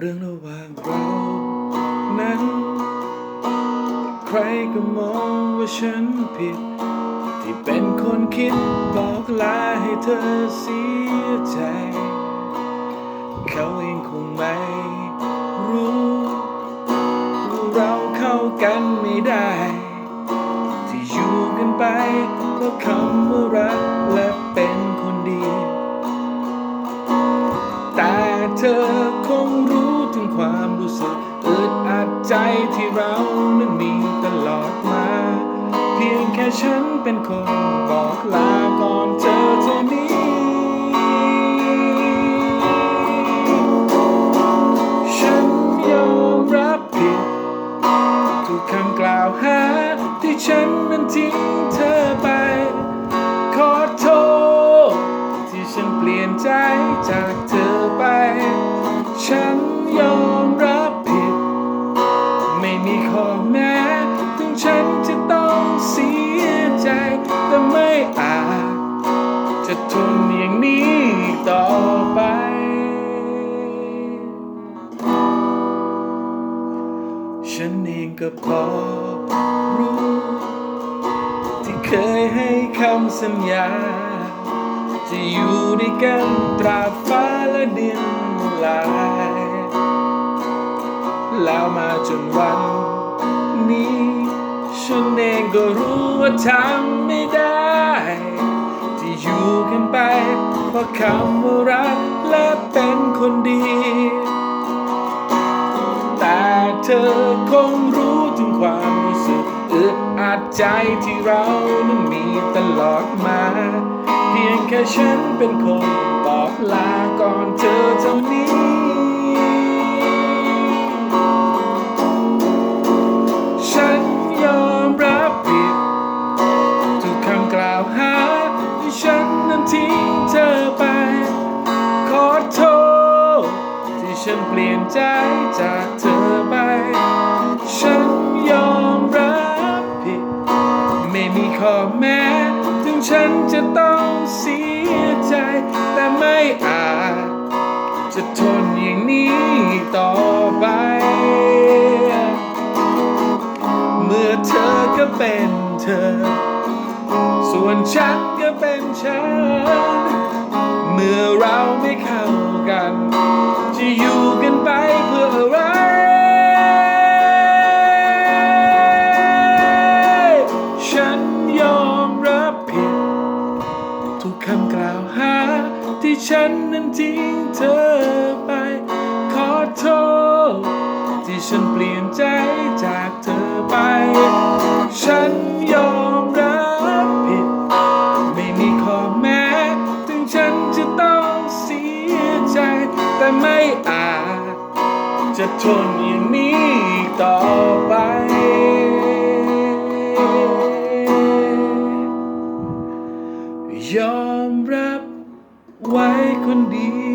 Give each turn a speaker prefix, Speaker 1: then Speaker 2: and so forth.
Speaker 1: เรื่องระหว่างเรานั้น ใครก็มองว่าฉันผิด ที่เป็นคนคิดบอกลาให้เธอเสียใจ เขาเองคงไม่รู้ว่าเราเข้ากันไม่ได้ ที่อยู่กันไปเพราะคำว่า เธอคงรู้ถึงความรู้สึกอึดอัดใจที่เรานั้นมีตลอดมา เพียงแค่ฉันเป็นคนบอกลาก่อนเธอเท่านี้ ฉันยอมรับผิดทุกคำกล่าวหาที่ฉันนั้นทิ้งเธอไป ขอโทษที่ฉันเปลี่ยนใจจากเธอไป แม้ถึงฉันจะต้องเสียใจ แต่ไม่อาจ จะทนอย่างนี้ต่อไป ฉันเองก็พอรู้ ที่เคยให้คำสัญญา จะอยู่ด้วยกันตราฟ้าและดินลายแล้วมาจนวัน นี้ ฉันเองก็รู้ว่าทำไม่ได้ ที่อยู่กันไป เพราะคำว่ารักและเป็นคนดี แต่เธอคงรู้ถึงความรู้สึกอึดอัดใจที่เรานั้นมีตลอดมา เพียงแค่ฉันเป็นคนบอกลาก่อนเธอเท่านี้ ฉันเปลี่ยนใจจากเธอไป ฉันยอมรับผิด ไม่มีข้อแม้ ถึงฉันจะต้องเสียใจ แต่ไม่อาจ จะทนอย่างนี้ต่อไป เมื่อเธอก็เป็นเธอ ส่วนฉันก็เป็นฉัน จะอยู่กันไปเพื่ออะไร ฉันยอมรับผิด ทุกคำกล่าวหา ที่ฉันนั้นทิ้งเธอไป ขอโทษ ที่ฉันเปลี่ยนใจจากเธอไป ฉันยอม อาจจะทนอย่างนี้ต่อไป ยอมรับไว้คนเดียว